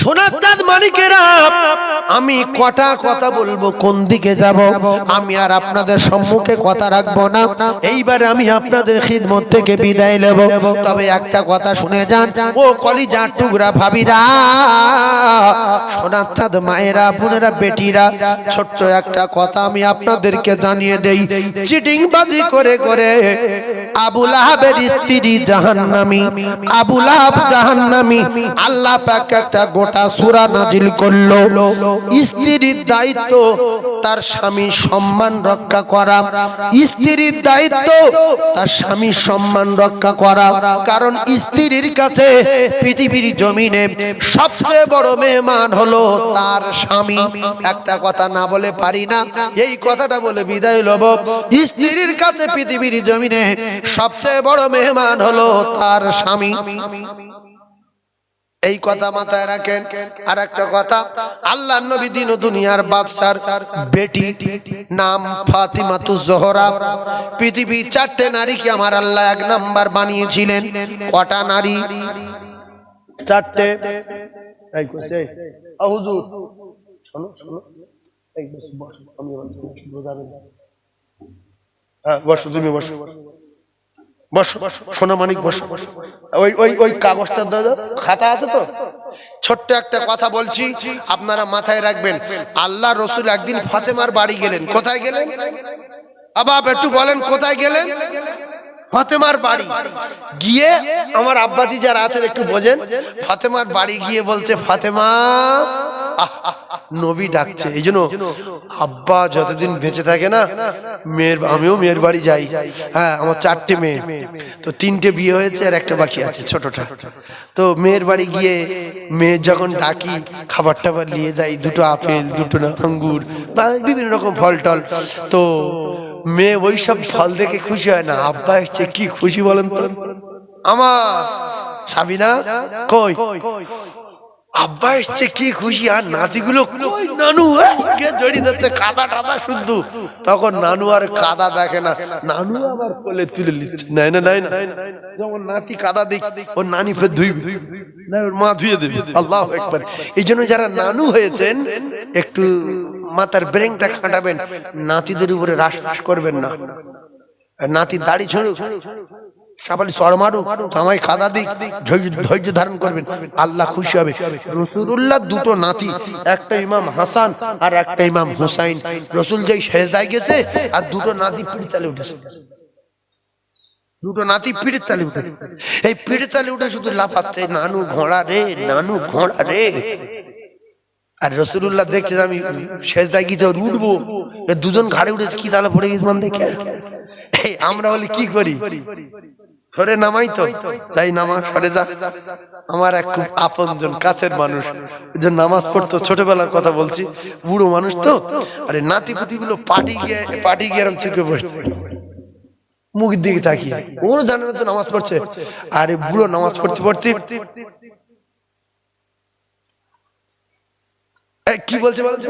সোনার আমি কটা কথা বলব, কোন দিকে যাব? আমি আর আপনাদের সম্মুখে কথা রাখব না। এইবারে আমি আপনাদের খিদমত থেকে বিদায় নেব। তবে একটা কথা শুনে যান। ও কলিজার টুকরা ভাবিরা সোনার মায়েরা, বোনেরা, বেটিরা, ছোট্ট একটা কথা আমি আপনাদেরকে জানিয়ে দেই। চিটিং বাজি করে করে আবুল আহাবের স্ত্রী জাহান্নামী আবুল আহাব জাহান্নামী, আল্লাহ পাক একটা গোটা সূরা নাজিল করল। স্ত্রীর দায়িত্ব তার স্বামী সম্মান রক্ষা করা। স্ত্রীর দায়িত্ব তার স্বামী সম্মান রক্ষা করা। কারণ স্ত্রীর কাছে পৃথিবীর জমিনে সবচেয়ে বড় মেহমান হলো তার স্বামী। একটা কথা না বলে পারি না, এই কথাটা বলে বিদায় লব স্ত্রীর কাছে পৃথিবীর জমিনে সবচেয়ে বড় মেহমান হলো তার স্বামী। এই কথা মাথায় রাখেন। আর একটা কথা, আল্লাহ নবী দিন দুনিয়ার বাদশার বেটি, নাম ফাতিমাতু জোহরা। পৃথিবী চারটে নারীকে আমার আল্লাহ এক নাম্বার বানিয়েছিলেন। কটা নারী? চারটে। আমি হ্যাঁ বসো, তুমি বসো বসো। সোনা মানিক বসো। ওই ওই ওই কাগজটা। খাতা আছে তো? ছোট্ট একটা কথা বলছি আপনারা মাথায় রাখবেন। আল্লাহ রসুল একদিন ফাতেমার বাড়ি গেলেন। কোথায় গেলেন? আবাব একটু বলেন কোথায় গেলেন? ফাতেমার বাড়ি। গিয়ে আমার আব্বাজি যারা আছেন একটু বোঝেন। ফাতেমার বাড়ি গিয়ে বলছে ফাতেমা আহ, নবী ডাকছে। এই জন্য আব্বা যতদিন বেঁচে থাকে না, মেয়ের আমিও মেয়ের বাড়ি যাই। হ্যাঁ আমার চারটে মেয়ে। তো তিনটে বিয়ে হয়েছে আর একটা বাকি আছে, ছোটটা। তো মেয়ের বাড়ি গিয়ে মেয়ের যখন ডাকি, খাবার টাবার নিয়ে যাই, দুটো আপেল, দুটো আঙ্গুর, বা বিভিন্ন রকম ফল টল। তো মেয়ে ওই সব ফল দেখে খুশি হয় না। আব্বা এসছে, কি খুশি বলেন তো? আমার সাবিনা কই? আব্বা এসছে কি খুশি? আর নাতিগুলো নানু এ, কে কাদা টাদা শুদ্ধ। তখন নানু আর কাদা দেখে না। নানু আবার কোলে তুলে নিচ্ছে। নাই না নাই না যেমন নাতি কাদা দিক ওর নানি ফের ওর মা ধুয়ে দেবে। আল্লাহ একবার এই জন্য যারা নানু হয়েছেন একটু মাথার ব্রেনটা খাটাবেন। নাতিদের উপরে রাস করবেন না। নাতির দাড়ি ছড়ুক। সাবালি চড় জামাই খাদা দিক, ধৈর্য ধারণ করবেন। আল্লাহ খুশি হবে। দুটো নাতি, একটা ইমাম হাসান আর একটা ইমাম হুসাইন। গেছে, আর দুটো চালে উঠে এই চালে উঠে শুধু লাফাচ্ছে, নানু ঘোড়া রে, নানু ঘোড়া রে। আর রসুল্লাহ দেখছে আমি শেষদায় গিয়ে যখন উঠবো দুজন ঘাড়ে উঠেছে, কি তাহলে পড়ে গেছে দেখে? আমরা বলি, কি করি? সরে নামাই তো, তাই নামা সরে যা। আমার এক খুব আপনজন কাছের মানুষ নামাজ পড়তো, ছোটবেলার কথা বলছি। বুড়ো মানুষ তো, আরে নাতি পুতি গুলো পাটি গিয়ে পাটি গিয়ে এরম চিকে বসতে মুখের দিকে তাকিয়ে ওর জানে না তো নামাজ পড়ছে। আরে বুড়ো নামাজ পড়তে পড়তে কি বলছে বলছে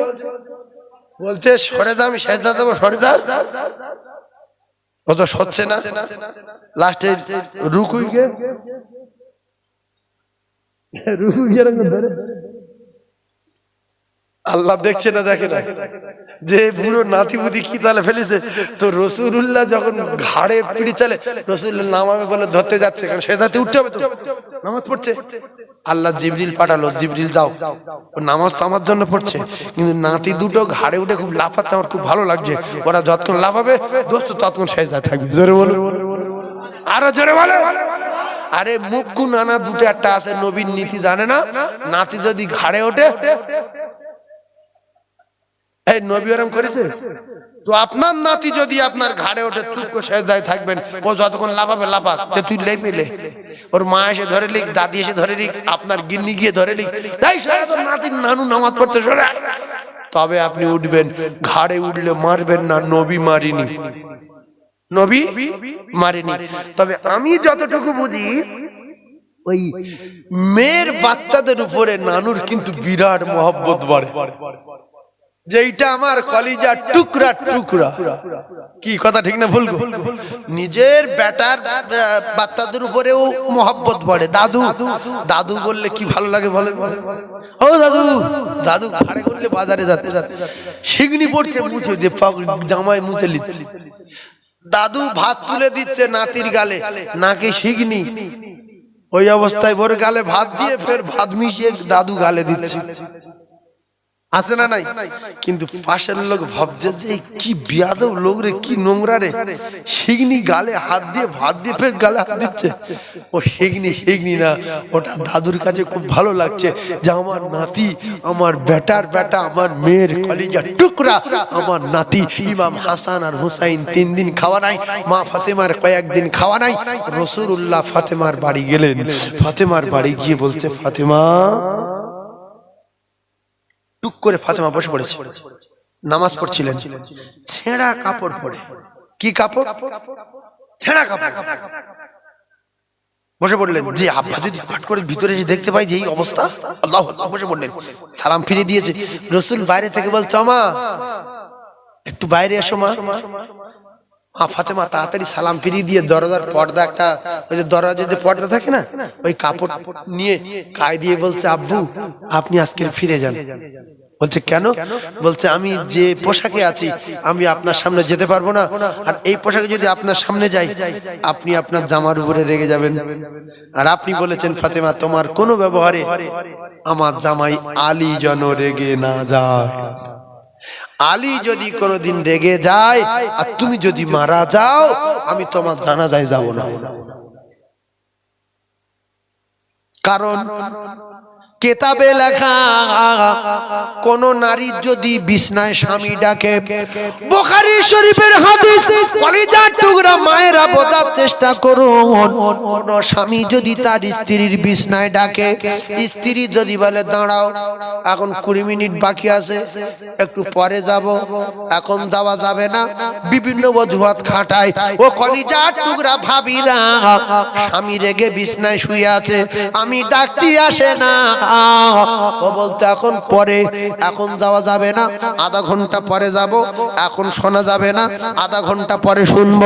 বলছে, সরে যা, আমি শেষ দেবো, সরে যা। তো সচ্ছে না লাস্টে রুকুই গে রুকুই গে। আল্লাহ দেখছে না, দেখে না। যে বুড়ো নাতি বুদি কি তাহলে ফেলেছে? তো রসুল্লাহ যখন ঘাড়ে পিড়ি চলে রসুল্লাহ নামাবে বলে, ধরতে যাচ্ছে কারণ সে ধাতে উঠতে হবে নামাজ পড়ছে। আল্লাহ জিবরিল পাঠালো, জিবরিল, যাও। নামাজ তো আমার জন্য পড়ছে। কিন্তু নাতি দুটো ঘাড়ে উঠে খুব লাফাচ্ছে, আমার খুব ভালো লাগছে। ওরা যতক্ষণ লাফাবে, দোস্ত ততক্ষণ শেষ থাকবে। জোরে বলো। আরও জোরে বলো। আরে মুক্কু নানা দুটো একটা আছে নবীন নীতি জানে না? নাতি যদি ঘাড়ে ওঠে এই নবী ওরম করেছে? তো আপনার নাতি যদি আপনার ঘাড়ে ওঠে করে সেজায় থাকবেন। ও যতক্ষণ লাফাবে, লাফাক। যে তুই লে পেলে ওর মা এসে ধরে লিখ দাদি এসে ধরে লিখ আপনার গিন্নি গিয়ে ধরে লিখ তাই সারা তোর নাতি নানু নামাজ পড়তে সরে তবে আপনি উঠবেন, ঘাড়ে উঠলে মারবেন না, নবী মারিনি। নবী মারিনি। তবে আমি যতটুকু বুঝি, ওই মেয়ের বাচ্চাদের উপরে নানুর কিন্তু বিরাট মহব্বত বাড়ে। যেইটা আমার কলিজা টুকরা টুকরা। কি কথা, ঠিক না ভুল? নিজের বেটার বাচ্চাদের উপরেও মহব্বত পড়ে দাদু দাদু বললে কি ভালো লাগে বলে? ও দাদু দাদু ঘাড়ে করলে বাজারে যাচ্ছে। শিগনি পড়ছে মুছে দিয়ে জামায় মুছে নিচ্ছে। দাদু ভাত তুলে দিচ্ছে নাতির গালে। নাকি শিগনি। ওই অবস্থায় ভরে গালে ভাত দিয়ে ফের ভাত মিশিয়ে দাদু গালে দিচ্ছে। আছে না নাই? কিন্তু পাশের লোক ভাবছে যে কি বিয়াদব লোক রে, কি নোংরা রে। শিগনি গালে হাত দিয়ে, ভাত দিয়ে ফের গালে হাত দিচ্ছে। ও শিগনি শিগনি না, ওটা দাদুর কাছে খুব ভালো লাগছে যে আমার নাতি, আমার বেটার বেটা, আমার মেয়ের কলিজা টুকরা, আমার নাতি ইমাম হাসান আর হুসাইন তিন দিন খাওয়া নাই, মা ফাতেমার কয়েকদিন খাওয়া নাই রসুল্লাহ ফাতেমার বাড়ি গেলেন। ফাতেমার বাড়ি গিয়ে বলছে, ফাতেমা টুক করে ফাতেমা বসে পড়েছে। নামাজ পড়ছিলেন। ছেঁড়া কাপড় পরে। কি কাপড়? ছেঁড়া কাপড়। বসে পড়লেন। যে আব্বা যদি পাঠ করে ভিতরে এসে দেখতে পাই যে এই অবস্থা, আল্লাহ বসে পড়লেন। সালাম ফিরে দিয়েছে। রসুল বাইরে থেকে বলছে মা একটু বাইরে এসো মা। মা ফাতেমা তাড়াতাড়ি সালাম ফিরিয়ে দিয়ে দরজার পর্দা একটা, ওই যে দরজা যদি পর্দা থাকে না, ওই কাপড় নিয়ে গায়ে দিয়ে বলছে, আব্বু, আপনি আজকে ফিরে যান। বলছে, কেন? বলছে, আমি যে পোশাকে আছি, আমি আপনার সামনে যেতে পারব না। আর এই পোশাকে যদি আপনার সামনে যাই, আপনি আপনার জামার উপরে রেগে যাবেন। আর আপনি বলেছেন, ফাতেমা, তোমার কোনো ব্যবহারে আমার জামাই আলী যেন রেগে না যায়। আলী যদি কোনোদিন রেগে যায়, আর তুমি যদি মারা যাও, আমি তোমার জানা যায় যাব না। কারণ কেতাবে লেখা, কোন নারীর যদি বিছনায় স্বামী ডাকে, বোখারি শরীফের হাদিস, কলিজার টুকরা মায়েরা বোঝার চেষ্টা করুন, কোন স্বামী যদি তার স্ত্রীর বিছনায় ডাকে, স্ত্রী যদি বলে, দাঁড়াও, এখন কুড়ি মিনিট বাকি আছে, একটু পরে যাব, এখন যাওয়া যাবে না। বিভিন্ন অজুহাত খাটায়, ও কলিজার টুকরা ভাবিরা, স্বামী রেগে বিছনায় শুয়ে আছে, আমি ডাকছি, আসে না। ও বলতে এখন পরে, এখন যাওয়া যাবে না, আধা ঘণ্টা পরে যাব, এখন শোনা যাবে না, আধা ঘণ্টা পরে শুনব।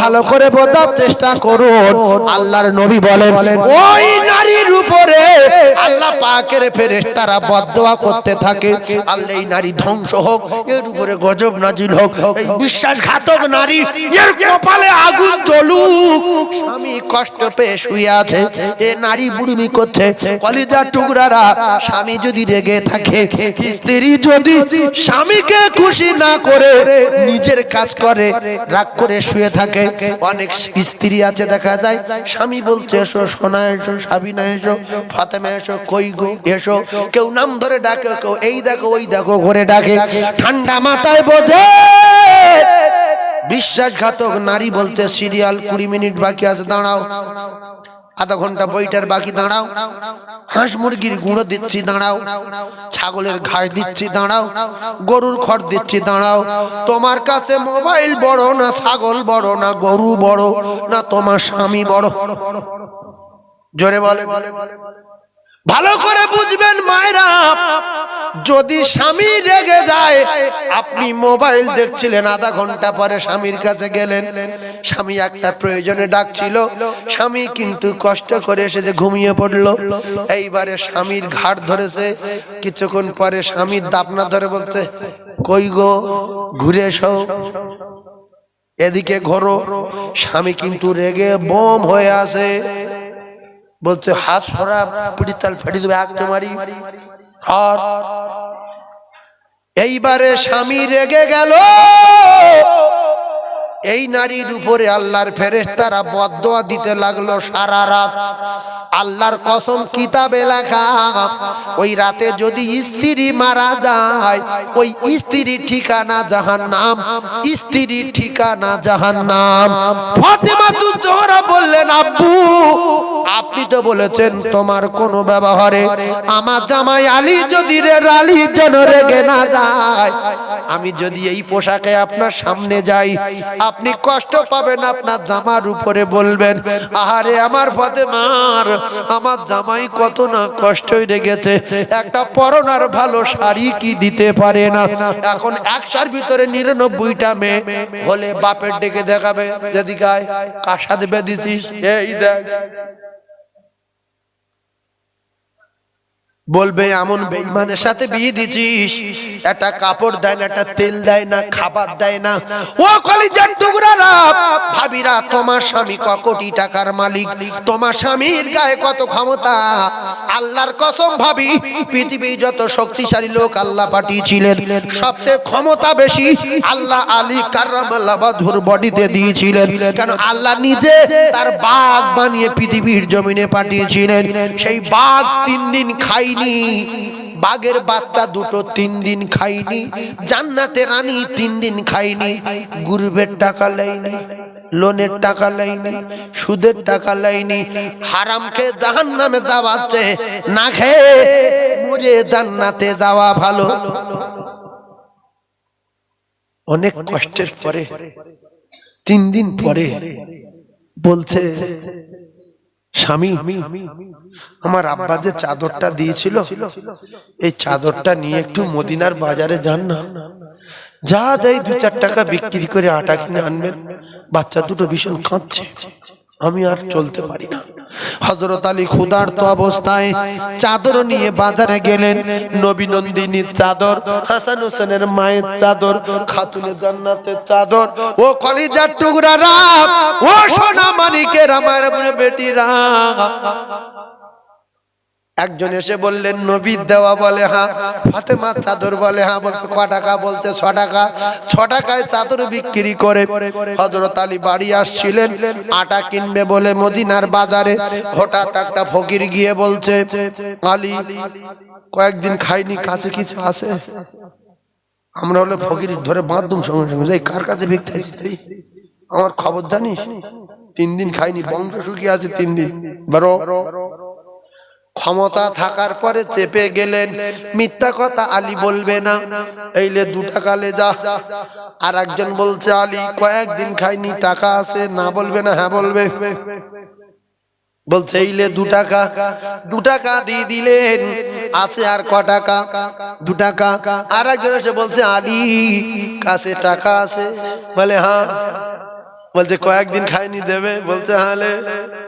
ভালো করে বোঝার চেষ্টা করুন। আল্লাহর নবী বলেন, ওই নারীর উপরে আল্লাহ পাকের করতে থাকে। আল্লাহ এই নারী ধ্বংস হোক, এর উপরে গজব নাজিল হোক, এই বিশ্বাসঘাতক নারী, এর কপালে আগুন জ্বলুক। স্বামী কষ্ট পেয়ে শুয়ে আছে, এ নারী বুড়িমি করছে, কলিজার টুকরারা স্বামী যদি রেগে থাকে, স্ত্রী যদি স্বামীকে খুশি না করে নিজের কাজ করে, রাগ করে শুয়ে থাকে, অনেক স্ত্রী আছে দেখা যায়, স্বামী বলছে, এসো, সোনা এসো, সাবিনা এসো, ফাতেমা এসো, কই গো, এসো। কেউ নাম ধরে ডাকে, কেউ এই দেখো, ওই দেখো ঘরে ডাকে। ঠান্ডা মাথায় বোঝে। বিশ্বাসঘাতক নারী বলতে সিরিয়াল কুড়ি মিনিট বাকি আছে, দাঁড়াও। আধা ঘণ্টা বইটার বাকি, দাঁড়াও। হাঁস মুরগির গুঁড়ো দিচ্ছি, দাঁড়াও। ছাগলের ঘাস দিচ্ছি, দাঁড়াও। গরুর খড় দিচ্ছি, দাঁড়াও। তোমার কাছে মোবাইল বড় না ছাগল বড় না গরু বড় না তোমার স্বামী বড়? জোরে বলে। ভালো করে বুঝবেন মায়েরা, যদি স্বামী রেগে যায়, আপনি মোবাইল দেখছিলেন, আধা ঘণ্টা পরে স্বামীর কাছে গেলেন। স্বামী একটা প্রয়োজনে ডাকছিল। স্বামী কিন্তু কষ্ট করে এসে যে ঘুমিয়ে পড়ল। এইবারে স্বামীর ঘাট ধরেছে। কিছুক্ষণ পরে স্বামীর দাপনা ধরে বলছে, কই গো, ঘুরে এসো। এদিকে ঘোরো। স্বামী কিন্তু রেগে বোম হয়ে আছে। বলছে হাত সরা পিড়িতাল ফেটে দেবে আগতে মারি। আর এইবারে স্বামী রেগে গেল। এই নারীর উপরে আল্লাহর ফেরেস্তারা বদদোয়া দিতে লাগল সারা রাত। আল্লাহর কসম কিতাবে লেখা, ওই রাতে যদি স্ত্রী মারা যায়, ওই স্ত্রী ঠিকানা জাহান নাম স্ত্রী ঠিকানা জাহান্নাম। ফাতেমা তু জোহরা বললেন, আব্বু, আপনি তো বলেছেন তোমার কোন ব্যবহারে আমার জামাই আলী যদি রে রালি যেন রেগে না যায়। আমি যদি এই পোশাকে আপনার সামনে যাই আপনি কষ্ট পাবেন, আপনার জামার উপরে বলবেন, আহারে আমার পথে মার আমার জামাই কত না কষ্টই রেগেছে। একটা পরনার ভালো শাড়ি কি দিতে পারে না? এখন একশোর ভিতরে নিরানব্বইটা মেয়ে হলে বাপের ডেকে দেখাবে যদি গায় কার সাথে বেঁধেছিস, এই দেখ। বলবে, এমন বেইমানের সাথে বিয়ে দিছিস একটা কাপড় দেয় না একটা তেল দেয় না খাবার দেয় না। ও কলিজার টুকরারা ভাবিরা তোমার স্বামী ক কোটি টাকার মালিক? তোমার স্বামীর গায়ে কত ক্ষমতা? আল্লাহর কসম ভাবি পৃথিবী যত শক্তিশালী লোক আল্লাহ পাঠিয়েছিলেন সবচেয়ে ক্ষমতা বেশি আল্লাহ আলী কার্রামাল্লাহ বাধুর বডিতে দিয়েছিলেন। কেন আল্লাহ নিজে তার বাঘ বানিয়ে পৃথিবীর জমিনে পাঠিয়েছিলেন। সেই বাঘ তিন দিন খাইনি বাঘের বাচ্চা দুটো তিন দিন খাইনি, জান্নাতে রানী তিন দিন খাইনি, গুরুবের টাকা লাইনি, লোনের টাকা লাইনি, সুদের টাকা লাইনি, হারামকে জাহান নামে দাবাতে না খেয়ে মরে জান্নাতে যাওয়া ভালো। অনেক কষ্টের পরে, তিন দিন পরে বলছে স্বামী আমার আব্বা যে চাদরটা দিয়েছিল, এই চাদরটা নিয়ে একটু মদিনার বাজারে যান না। যা দেয় দু চার টাকা বিক্রি করে আটা কিনে আনবেন, বাচ্চা দুটো ভীষণ কাঁদছে। আমি আর চলতে পারি না। হজরত আলী ক্ষুধার্ত অবস্থায় চাদর নিয়ে বাজারে গেলেন। নবী নন্দিনীর চাদর, হাসান হোসেনের মায়ের চাদর, খাতুনে জান্নাতের চাদর, ও কলিজার টুকরা রাম ও সোনা মানিকের আমার বেটিরা। একজন এসে বললেন, নবীর দেওয়া বলে হ্যাঁ। ফাতেমার চাদর বলে হ্যাঁ বলছে ক টাকা, বলছে, ছ টাকা। ছ টাকায় চাদর বিক্রি করে হজরত আলী বাড়ি আসছিলেন, আটা কিনবে বলে মদিনার বাজারে। হঠাৎ একটা ফকির গিয়ে বলছে, আলী, কয়েকদিন খাইনি, কাছে কিছু আছে? আমরা হলে ফকির ধরে বাঁধুম সঙ্গে সঙ্গে কার কাছে ভিক্ষা তুই আমার খবর জানিস? তিন দিন খাইনি, বংশ শুকিয়ে আছে তিন দিন। বারো? ক্ষমতা থাকার পরে চেপে গেলেন। মিথ্যা কথা আলী বলবে না। এইলে দু টাকা লে যা। আর একজন বলছে আলী কয়েকদিন খাইনি টাকা আছে। না বলবে না হ্যাঁ বলবে। বলছে এইলে দু টাকা। দু টাকা দিয়ে দিলেন আছে আর ক টাকা? দু টাকা। আর একজন এসে বলছে আলী কাছে টাকা আছে। বলে হ্যাঁ। বলছে কয়েকদিন খাইনি দেবে। বলছে হ্যাঁ লে,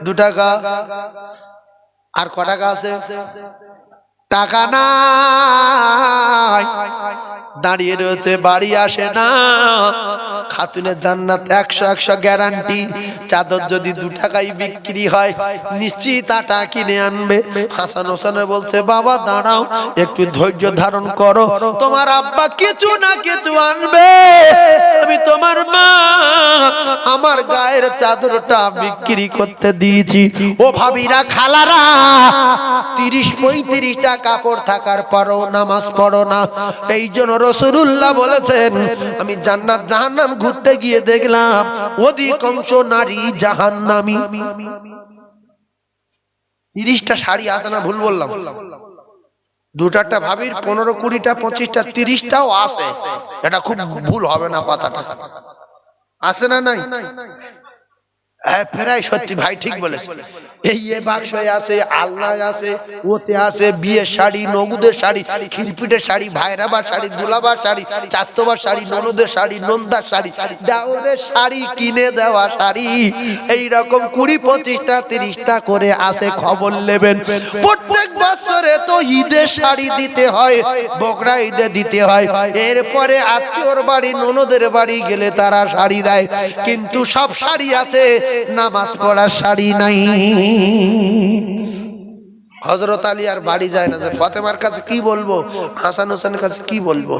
দু টাকা। আর ক টাকা আছে? টাকা নাই। দাঁড়িয়ে রয়েছে বাড়ি আসে না। খাতুনের জান্নাত একশো একশো গ্যারান্টি। চাদর যদি দু টাকায় বিক্রি হয়, নিশ্চিত আটা কিনে আনবে। হাসান হোসেনে বলছে, বাবা, দাঁড়াও, একটু ধৈর্য ধারণ করো। তোমার আব্বা কিছু না কিছু আনবে। আমি তোমার মা, আমার গায়ের চাদরটা বিক্রি করতে দিয়েছি। ও ভাবিরা, খালারা, তিরিশ পঁয়ত্রিশটা কাপড় থাকার পরও নামাজ পড়ো না। এই জন্য রসুল্লাহ বলেছেন, আমি জান্নাত জাহান্নাম ঘুরতে গিয়ে দেখলাম অধিকাংশ নারী জাহান নামি তিরিশটা শাড়ি আসে না ভুল বললাম? দুটাটা ভাবির, পনেরো কুড়িটা, পঁচিশটা, তিরিশটাও আসে এটা খুব ভুল হবে না কথাটা। আসে না নাই? হ্যাঁ ফেরাই সত্যি, ভাই ঠিক বলেছে। এই এ বাক্সে আছে, আলনায় আছে, ওতে আছে বিয়ের শাড়ি নগুদের শাড়ি খিরপিটের শাড়ি, ভাইরাবার শাড়ি, দুলাবার শাড়ি, চাস্তবার শাড়ি, ননদের শাড়ি, নন্দার শাড়ি, দাউদের শাড়ি, কিনে দেওয়া শাড়ি। এই রকম কুড়ি পঁচিশটা, তিরিশটা করে আসে খবর নেবেন। প্রত্যেক বছরে তো ঈদের শাড়ি দিতে হয়, বকরা ঈদে দিতে হয়। এরপরে আত্মীয়র বাড়ি, ননদের বাড়ি গেলে তারা শাড়ি দেয়। কিন্তু সব শাড়ি আছে নামাজ পড়ার শাড়ি নাই। হজরত আলী আর বাড়ি যায় না যে ফতেমার কাছে কি বলব? হাসান হোসেনের কাছে কি বলব?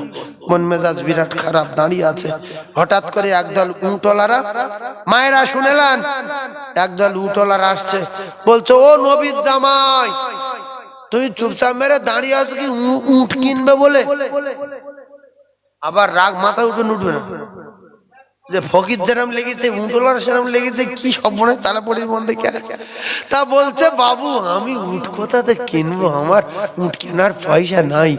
মন মেজাজ বিরাট খারাপ, দাঁড়িয়ে আছে। হঠাৎ করে একদল উঁটলারা মায়েরা শুনেলেন একদল উঁটলারা আসছে। বলছে, ও নবীর জামাই, তুই চুপচাপ মেরে দাঁড়িয়ে আছো কি? উট কিনবে বলে? আবার রাগ মাথা উঠবে উঠবে না। যে ফকির যেরাম লেগেছে উঁটলার সেরাম লেগেছে, কি সব মনে তারা পড়ির মধ্যে তা বলছে, বাবু, আমি উঠ কোথাতে কিনবো? আমার উঠ কেনার পয়সা নাই।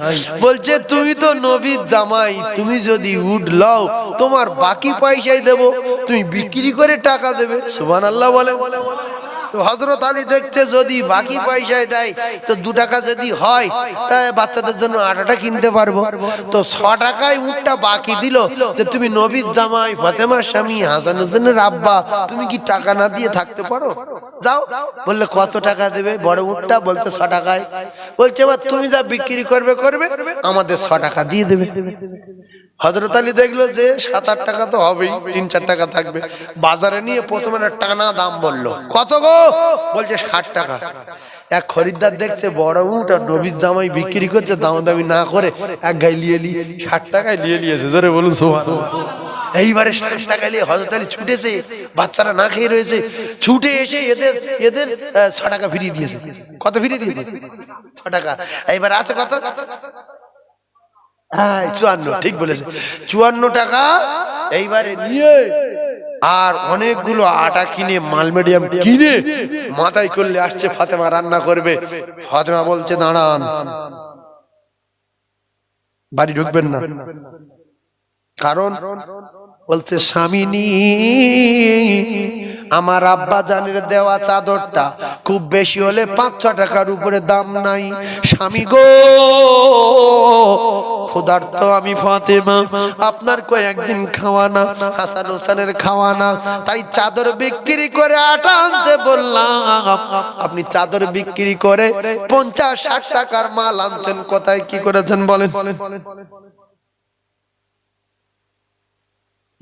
বলছে, তুমি তো নবীর জামাই, তুমি যদি উঠ লও, তোমার বাকি পয়সাই দেব। তুমি বিক্রি করে টাকা দেবে। সুবান আল্লাহ বলে। হজরত আলী দেখছে যদি বাকি পয়সায় দেয়, তো দু টাকা যদি হয় তাই বাচ্চাদের জন্য আটাটা কিনতে পারব। তো ছ টাকায় উঠটা বাকি দিল যে তুমি নবীর জামাই, ফাতেমার স্বামী হাসান হোসেনের আব্বা, তুমি কি টাকা না দিয়ে থাকতে পারো? যাও। বললে, কত টাকা দেবে? বড় উঠটা বলছে, ছ টাকায়। বলছে, এবার তুমি যা বিক্রি করবে করবে, আমাদের ছ টাকা দিয়ে দেবে। হজরত আলী দেখল যে সাত আট টাকা তো হবেই, তিন চার টাকা থাকবে। বাজারে নিয়ে প্রথমে টানা দাম বলল, কত গো? বলছে, ষাট টাকা। এক খরিদ্দার দেখছে, বড় উঠ আর নবীর জামাই বিক্রি করছে দাম দামি না করে এক গাই লিয়ে নিয়ে, ষাট টাকায় নিয়ে নিয়েছে, জোরে বলুন এইবারে ষাট টাকা নিয়ে হজরত আলী ছুটেছে, বাচ্চারা না খেয়ে রয়েছে, ছুটে এসে এদের এদের ছ টাকা ফিরিয়ে দিয়েছে। কত ফিরিয়ে দিয়েছে? ছ টাকা। এইবার আছে কত? হ্যাঁ চুয়ান্ন, ঠিক বলেছে চুয়ান্ন টাকা এইবারে নিয়ে আর অনেকগুলো আটা কিনে মাল মিডিয়াম কিনে মাথায় করলে আসছে ফাতেমা, রান্না করবে। ফাতেমা বলছে, দাঁড়ান, বাড়ি ঢুকবেন না। কারণ বলছে, স্বামিনী, আমার আব্বা জানের দেওয়া চাদরটা খুব বেশি হলে পাঁচ ছ টাকার উপরে দাম নাই। স্বামী গো, ক্ষুধার্ত আমি আপনার কয়েকদিন খাওয়ানা হাসান হোসেনের খাওয়ানা তাই চাদর বিক্রি করে আটা আনতে বললাম। আপনি চাদর বিক্রি করে পঞ্চাশ ষাট টাকার মাল আনছেন, কোথায় কি করেছেন বলেন?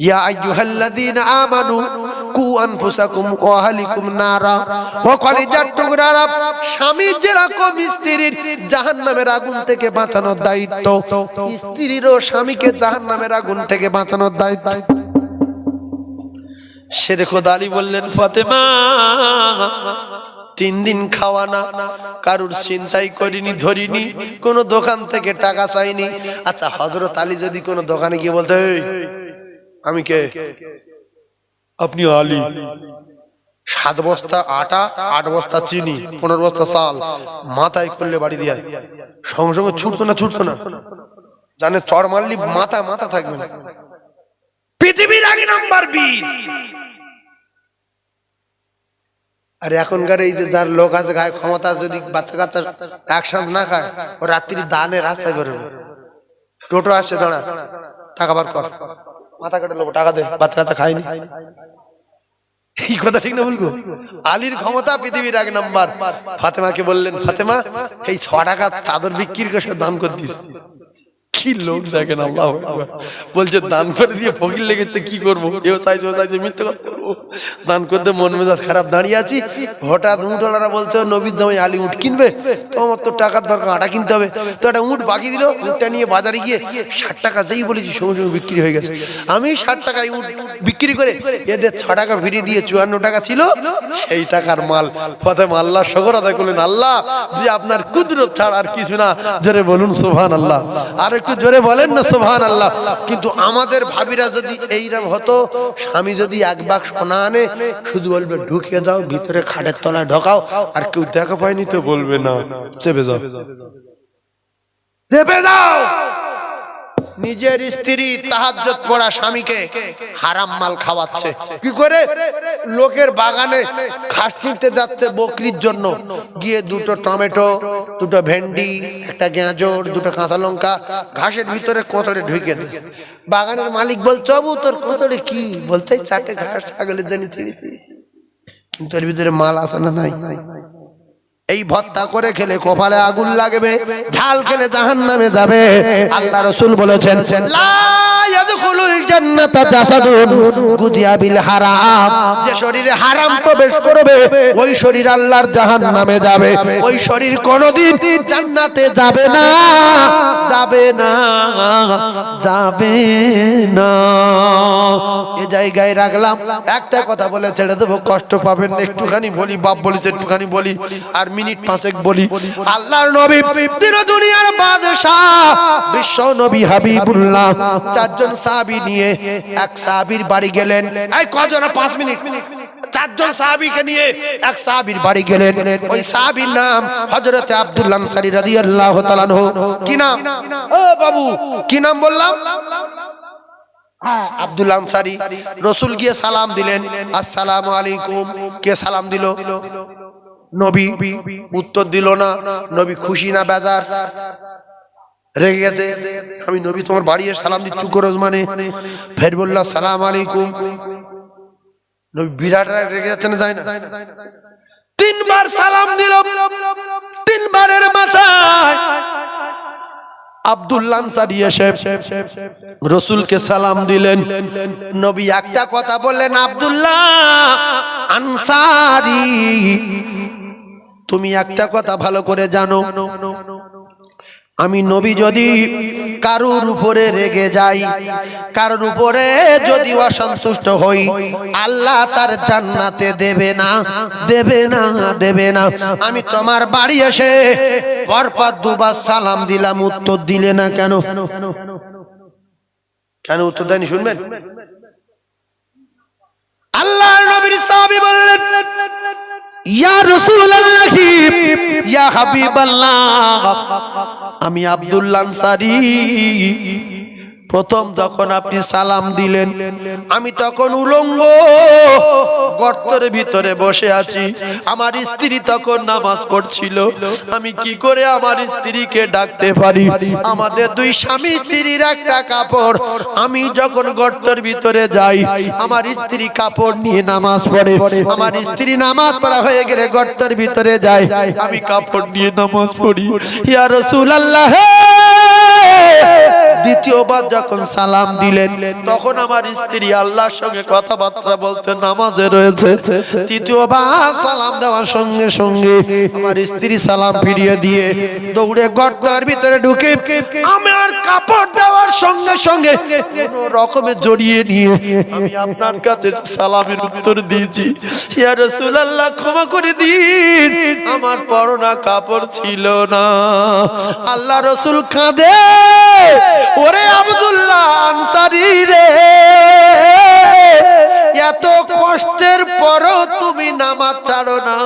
ইয়া আইয়ুহাল্লাযীনা কু জাহান্নামের আগুন থেকে বাঁচানোর দায়িত্ব স্বামীকে জাহান্নামের আগুন থেকে বাঁচানোর দায়িত্ব। বললেন ফাতেমা তিন দিন খাওয়া না কারুর চিন্তাই করিনি ধরিনি কোন দোকান থেকে টাকা চাইনি। আচ্ছা হজরত আলী যদি কোনো দোকানে গিয়ে বলতে "এই, আমি কে? আপনি আলী। সাত বস্তা আটা আট বস্তা চিনি পনেরো বস্তা চাল মাথায় করলে বাড়ি দিয়ে সঙ্গে সঙ্গে ছুটতো না ছুটতো না। জানে চড় মারলি মাথা মাথা থাকবে না। পৃথিবীর আগে নাম্বার বীর। আর এখনকার এই যে যার লোক আছে গায়ে ক্ষমতা আছে, যদি বাচ্চা কাচ্চা একসাথে না খায় ও রাত্রি দানে রাস্তায় বেরোবে। টোটো আসছে দাঁড়া। টাকা বার কর। মাথা কেটে নেব, টাকা দে বাচ্চা কাচ্চা খায়নি এই কথা ঠিক না বলব? আলীর ক্ষমতা পৃথিবীর এক নাম্বার। ফাতেমাকে বললেন, ফাতেমা, এই ছ টাকা চাদর বিক্রির করে দাম দান করে দিস? কি লোক দেখেন, আল্লাহ বলছে, দান করে দিয়ে ফকির লেগেছে, কি করব? এও চাইছে, ও চাইছে দান করতে মন মেজাজ খারাপ, দাঁড়িয়ে আছি। হঠাৎ বলছে নবীর দামে আলী কিনবে? তো টাকার দরকার, আটা কিনতে হবে। তো একটা বাকি দিল নিয়ে বাজারে গিয়ে ষাট টাকা যেই বলেছি, সঙ্গে সঙ্গে বিক্রি হয়ে গেছে। আমি ষাট টাকায় উঠ বিক্রি করে এদের ছ টাকা ফিরিয়ে দিয়ে চুয়ান্ন টাকা ছিল, সেই টাকার মাল। ফতেমা আল্লাহ শকর আদায় করলেন, আল্লাহ, যে আপনার কুদরত ছাড়া আর কিছু না। জোরে বলুন সোহান আল্লাহ আর একটু জোরে বলেন না সোভান আল্লাহ কিন্তু আমাদের ভাবিরা যদি এইরকম হতো, স্বামী যদি এক বাক সোনা আনে, শুধু বলবে, ঢুকিয়ে দাও, ভিতরে খাটের তলায় ঢোকাও। আর কেউ দেখা পায়নি তো বলবে না। চেপে যাও। চেপে যাও। নিজের স্ত্রী তাহাজ্জত পড়া স্বামীকে হারাম মাল খাওয়াচ্ছে। কি করে? লোকের বাগানে ঘাস ছিঁড়তে যাচ্ছে বকরির জন্য। গিয়ে দুটো টমেটো, দুটো ভেন্ডি, একটা গাজর, দুটো কাঁচা লঙ্কা ঘাসের ভিতরে কোতরে ঢুকে দেয় বাগানের মালিক বলছে বাবু তোর কোতরে কি? বলতে চারটে ঘাস ছাগলের জন্য ছিঁড়ে কিন্তু এর ভিতরে মাল আসে না নাই? এই ভত্তা করে খেলে কপালে আগুন লাগবে, ঝাল খেলে জাহান নামে যাবে। আল্লাহ রসুল বলেছেন জায়গায় রাখলাম। একটা কথা বলে ছেড়ে দেবো, কষ্ট পাবেন একটুখানি বলি, বাপ বলিস একটুখানি বলি। আর মিনিট পাঁচেক বলি। আল্লাহর নবী দিন দুনিয়ার বাদশাহ বিশ্ব নবী হাবিবুল্লাহ। চারজন সাহাবী নিয়ে এক সাহাবীর বাড়ি গেলেন। এই কজন পাঁচ মিনিট। চারজন সাহাবীকে নিয়ে এক সাহাবীর বাড়ি গেলেন। ওই সাহাবীর নাম হযরত আব্দুল্লাহ আনসারী রাদিয়াল্লাহু তাআলা কি নাম? ও বাবু কি নাম বললাম? আব্দুল আনসারি। রসুল গিয়ে সালাম দিলেন। আসসালামু আলাইকুম। কে সালাম দিল? নবী উত্তর দিল না, নবী খুশি না, বেজার। রেগে গেছে, আমি নবী তোমার বাড়ি সালাম দিচ্ছু করোজ মানে ফের বললা, সালাম আলাইকুম। নবী বিরাট রেগে যাচ্ছে না, যায় না। তিনবার সালাম দিল, তিনবারের মাথায়। রসুলকে সালাম দিলেন। নবী একটা কথা বললেন, আব্দুল্লাহ আনসারি তুমি একটা কথা ভালো করে জানো। আমি নবী যদি কারুর উপরে রেগে যাই, কারোর উপরে যদি অসন্তুষ্ট হই, আল্লাহ তার জান্নাতে দেবে না দেবে না দেবে না। আমি তোমার বাড়ি এসে পরপর দুবার সালাম দিলাম, উত্তর দিলে না কেন? কেন উত্তর দেয়নি শুনবেন? আল্লাহ নবীর সাহাবী বললেন আমি আব্দুল্লাহ আনসারী। প্রথম যখন আপনি সালাম দিলেন, আমি তখন উলঙ্গ গর্তের ভিতরে বসে আছি। আমার স্ত্রী তখন নামাজ পড়ছিল। আমি কি করে আমার স্ত্রীকে ডাকতে পারি? আমাদের দুই স্বামী স্ত্রীর একটা কাপড়। আমি যখন গর্তের ভিতরে যাই, আমার স্ত্রী কাপড় নিয়ে নামাজ পড়ে। আমার স্ত্রী নামাজ পড়া হয়ে গেলে গর্তের ভিতরে যায়। আমি কাপড় নিয়ে নামাজ পড়ি। ইয়া রাসূলুল্লাহ দ্বিতীয়বার যখন সালাম দিলেন, তখন আমার স্ত্রী আল্লাহর সঙ্গে কথাবার্তা বলতে নামাজে রয়েছে। তৃতীয়বার সালাম দেওয়ার সঙ্গে সঙ্গে আমার স্ত্রী সালাম ফিরিয়ে দিয়ে দৌড়ে গর্তার ভিতরে ঢুকে আমার কাপড় দেওয়ার সঙ্গে সঙ্গে রকমে জড়িয়ে নিয়ে আমি আপনার কাছে সালামের উত্তর দিয়েছি। ইয়া রাসূলুল্লাহ, ক্ষমা করে দিন, আমার পরনা কাপড় ছিল না। আল্লাহ রসুল কাঁদে। ওরে আবদুল্লাহ আনসারি রে। এত কষ্টের পরও তুমি নামাজ ছাড়ো না।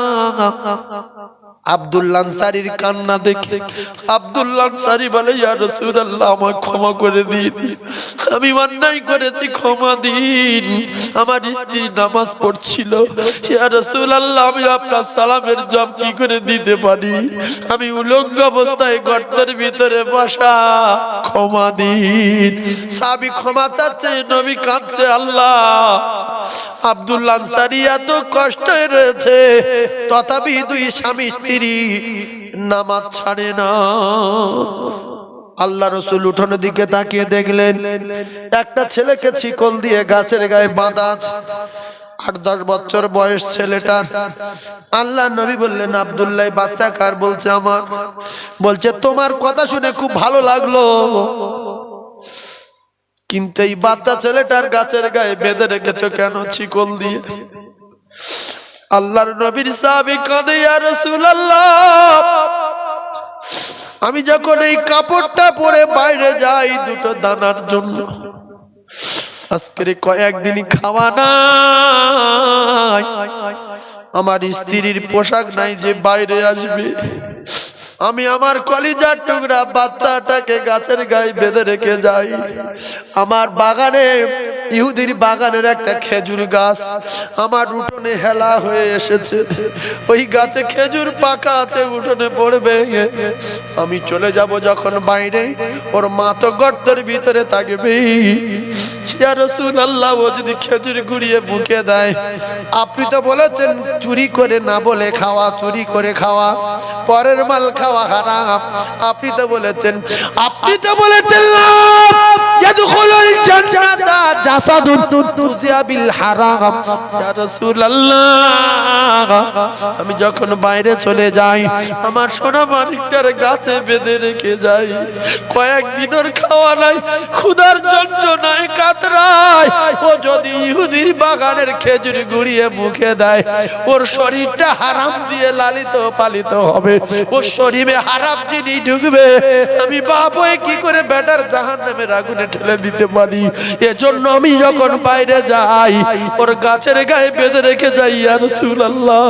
আব্দুল্লাহ আনসারির কান্না দেখে। আব্দুল্লাহ আনসারি বলে, ইয়া রাসূলুল্লাহ, আমায় ক্ষমা করে দিন। আমি অন্যায় করেছি, ক্ষমা দিন। আমার স্ত্রী নামাজ পড়ছিল। ইয়া রাসূলুল্লাহ, আমি আপনার সালামের জব কি করে দিতে পারি? আমি উলঙ্গ অবস্থায় গর্তের ভিতরে বসা, ক্ষমা দিন। সাবি ক্ষমা চাচ্ছে, নবী কাঁদছে, আল্লাহ আব্দুল্লাহ আনসারি এত কষ্টে রয়েছে, তথাপি দুই স্বামী স্ত্রী নামাজ ছাড়ে না। আল্লাহ রসুল উঠোনের দিকে তাকিয়ে দেখলেন, একটা ছেলেকে চিকল দিয়ে গাছের গায়ে বাঁধা আছে। আট দশ বছর বয়স ছেলেটার। আল্লাহ নবী বললেন, আবদুল্লাহ, বাচ্চা কার? বলছে আমার। বলছে, তোমার কথা শুনে খুব ভালো লাগল। কিন্তু এই বাচ্চা ছেলেটার গাছের গায়ে বেঁধে রেখেছো কেন চিকল দিয়ে? আল্লাহর নবীর সাহাবী কাঁদে, ইয়া রাসূলুল্লাহ, আমি যখন এই কাপড়টা পরে বাইরে যাই দুটো দানার জন্য, আজকের কয়েকদিন খাওয়া নাই। আমার স্ত্রীর পোশাক নাই যে বাইরে আসবে। আমি আমার কলিজার টুকরা বাচ্চাটাকে গাছের গায়ে বেঁধে রেখে যাই। আমার বাগানে ইহুদির বাগানের একটা খেজুর গাছ। আমার উঠোনে হেলা হয়ে এসেছে। ওই গাছে খেজুর পাকা আছে, উঠোনে পড়বে। আমি চলে যাব যখন বাইরে। ওর মা তো গর্তের ভিতরে থাকবে। যদি খেজুর মুখে দেয়। আপনি তো বলেছেন, চুরি করে না বলে খাওয়া, চুরি করে খাওয়া। পরের মাল খাওয়া হারাম। আপনি তো বলেছেন, আপনি তো বলেছেন জাসাদুন তুজিয়া বিল হারাম। ইয়া রাসূলুল্লাহ, আমি যখন বাইরে চলে যাই, আমার সোনা মানিকটার গাছে বেঁধে রেখে যাই। কয়েকদিন ওর খাওয়া নাই, ক্ষুধার যন্ত্রণায় কাতর যাত্রায় ও যদি ইহুদির বাগানের খেজুরি গুড়িয়ে মুখে দেয়, ওর শরীরটা হারাম দিয়ে লালিত পালিত হবে। ওর শরীরে হারাম জিনিস ঢুকবে। আমি বাপ হয়ে কি করে বেটার জাহান নামের আগুনে ঠেলে দিতে পারি? এজন্য আমি যখন বাইরে যাই, ওর গাছের গায়ে বেঁধে রেখে যাই আর আল্লাহ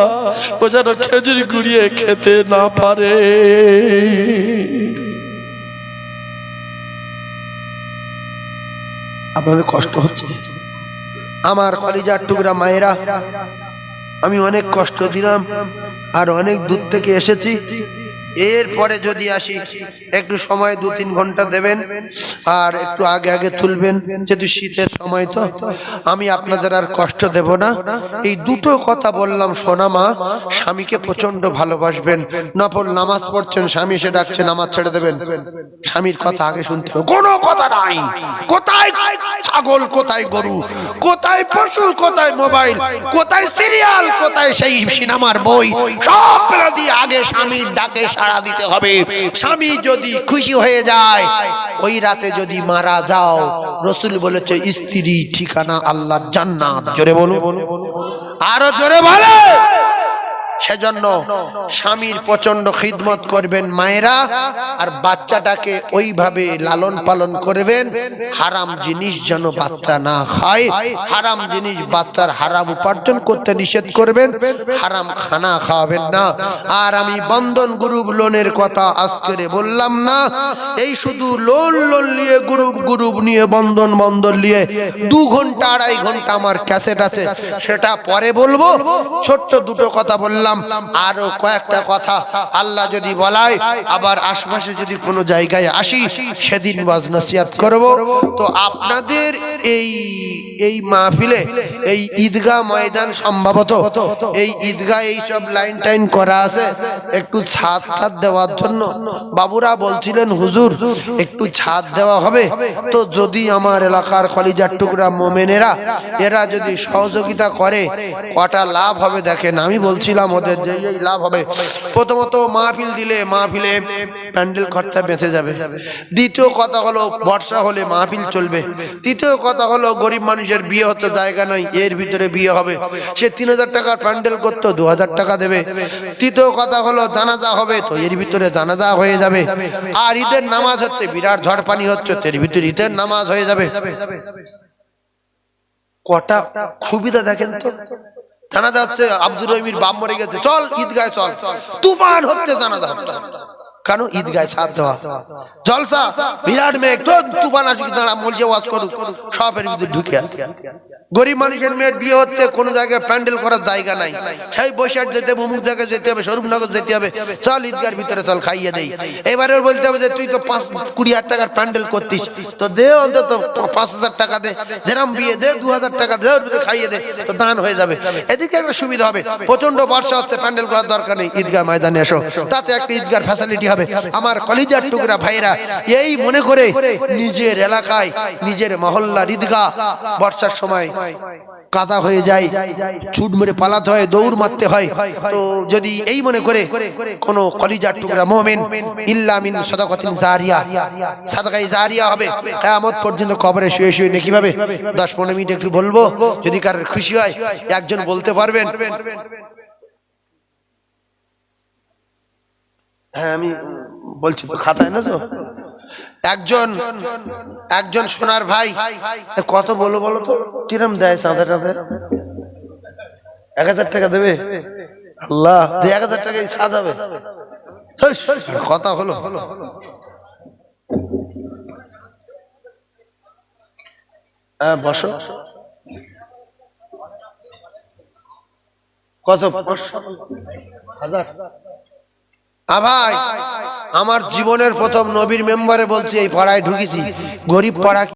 ও যেন খেজুরি গুড়িয়ে খেতে না পারে। আপনাদের কষ্ট হচ্ছে? আমার কলিজার টুকরা মায়েরা, আমি অনেক কষ্ট দিলাম, আর অনেক দূর থেকে এসেছি। এরপরে যদি আসি, একটু সময়, দু, তিন ঘণ্টা দেবেন, আর একটু আগে আগে তুলবেন, যেহেতু শীতের সময় তো, আমি আপনাদের আর কষ্ট দেব না। এই দুটো কথা বললাম, সোনা মা, স্বামীকে প্রচণ্ড ভালোবাসবেন। নফল নামাজ পড়ছেন, স্বামী এসে ডাকছে, নামাজ ছেড়ে দেবেন। স্বামীর কথা আগে শুনতে হবে। কোনো কথা নাই। কোথায় ছাগল, কোথায় গরু, কোথায় পশু, কোথায় মোবাইল, কোথায় সিরিয়াল, কোথায় সেই সিনেমার বই, সব দিয়ে আগে স্বামীর ডাকে সাড়া দিতে হবে। স্বামী যদি খুশি হয়ে যায়, ওই রাতে যদি মারা যাও, রসুল বলেছে স্ত্রী ঠিকানা আল্লাহ জান্নাত। জোরে বলো আরও জোরে বলে। সেজন্য স্বামীর প্রচণ্ড খিদমত করবেন মায়েরা, আর বাচ্চাটাকে ওইভাবে লালন পালন করবেন, হারাম জিনিস যেন বাচ্চা না খায়। হারাম জিনিস বাচ্চার হারাম উপার্জন করতে নিষেধ করবেন, হারাম খানা খাওয়াবেন না। আর আমি বন্ধন গ্রুপ লোনের কথা আজকে বললাম না, এই শুধু লোন লোন নিয়ে গ্রুপ গ্রুপ নিয়ে বন্ধন বন্ধন নিয়ে দু ঘণ্টা, আড়াই ঘণ্টা আমার ক্যাসেট আছে, সেটা পরে বলব। ছোট্ট দুটো কথা বললাম। আরও কয়েকটা কথা। আল্লাহ যদি বলায়, আবার আশপাশে যদি কোনো জায়গায় আসি, সেদিন ওয়াজ নসিহাত করব। তো আপনাদের এই এই মাহফিলে, এই ঈদগাহ ময়দান সম্ভবত, এই ঈদগাহ এই সব লাইন টাইন করা আছে, একটু ছাদ ছাদ দেওয়ার জন্য। বাবুরা বলছিলেন, হুজুর, একটু ছাদ দেওয়া হবে। তো যদি আমার এলাকার কলিজার টুকরা মোমেনেরা, এরা যদি সহযোগিতা করে, কটা লাভ হবে দেখেন। আমি বলছিলাম ওদের যে এই লাভ হবে। প্রথমত মাহফিল দিলে মাহফিলে প্যান্ডেল খরচা বেঁচে যাবে। দ্বিতীয় কথা হলো বর্ষা হলে মাহফিল চলবে। তৃতীয় কথা হলো গরিব মানুষের বিয়ে হতে জায়গা নাই, এর ভিতরে বিয়ে হবে। সে তিন হাজার টাকার প্যান্ডেল করতো, দু হাজার টাকা দেবে। তৃতীয় কথা হলো জানাজা হবে, তো এর ভিতরে জানাজা হয়ে যাবে। আর ঈদের নামাজ হচ্ছে, বিরাট ঝড় পানি হচ্ছে এর ভিতরে ঈদের নামাজ হয়ে যাবে। কটা সুবিধা দেখেন তো। জানা হচ্ছে আব্দুর রহিমির বাপ মরে গেছে। চল ঈদগায় চল। তুফান হচ্ছে জানা যাচ্ছে কেন ঈদগায় ছাদ দেওয়া। জলসা, বিরাট মেঘ তো তুফান আসবে দাঁড়া মলছে ওয়াজ করুক সবের ভিতরে ঢুকে গরিব মানুষের মেয়ের বিয়ে হচ্ছে, কোনো জায়গায় প্যান্ডেল করার জায়গা নাই। সেই বৈশাখ যেতে হবে, অমুক জায়গায় যেতে হবে, স্বরূপনগর যেতে হবে। চল ঈদগার ভিতরে চল, খাইয়ে দেই। এবারে বলতে হবে যে, তুই তো পাঁচ, কুড়ি হাজার টাকার প্যান্ডেল করতিস। তো দে অন্তত পাঁচ হাজার টাকা দে। যেরাম বিয়ে দে, দু হাজার টাকা দে, ওর ভিতরে খাইয়ে দে, তো দান হয়ে যাবে। এদিকে একটা সুবিধা হবে প্রচণ্ড বর্ষা হচ্ছে, প্যান্ডেল করার দরকার নেই। ঈদগাহ ময়দানে এসো। তাতে একটা ঈদগার ফ্যাসিলিটি হবে? আমার কলিজার টুকরা ভাইরা এই মনে করে নিজের এলাকায় নিজের মহল্লা ঈদগাহ বর্ষার সময় কাদা হয়ে যায় ছুট মেরে পালাতে হয় দৌড় মারতে হয়। তো যদি এই মনে করে কোন কলিজার টুকরা মোমেন ইল্লা মিন সাদাকাতিন জারিয়া। সাদাকাই জারিয়া হবে। কিয়ামত পর্যন্ত কবরে শুয়ে শুয়ে নেকি পাবে 10 15 মিনিট একটু বলব যদি কার খুশি হয় একজন বলতে পারবেন। হ্যাঁ আমি বলছি তো, খাতায় না তো? একজন একজন সোনার ভাই কত বলো বলো তো? কিরম দেয় চাঁদা টাঁদা এক হাজার টাকা দেবে? আল্লাহ এক হাজার টাকা ছাদ হবে। কথা হলো। হ্যাঁ বসো। কত? হাজার। আ ভাই আমার জীবনের প্রথম নবীর মেম্বারে বলছি এই পাড়ায় ঢুকেছি। গরিব পাড়া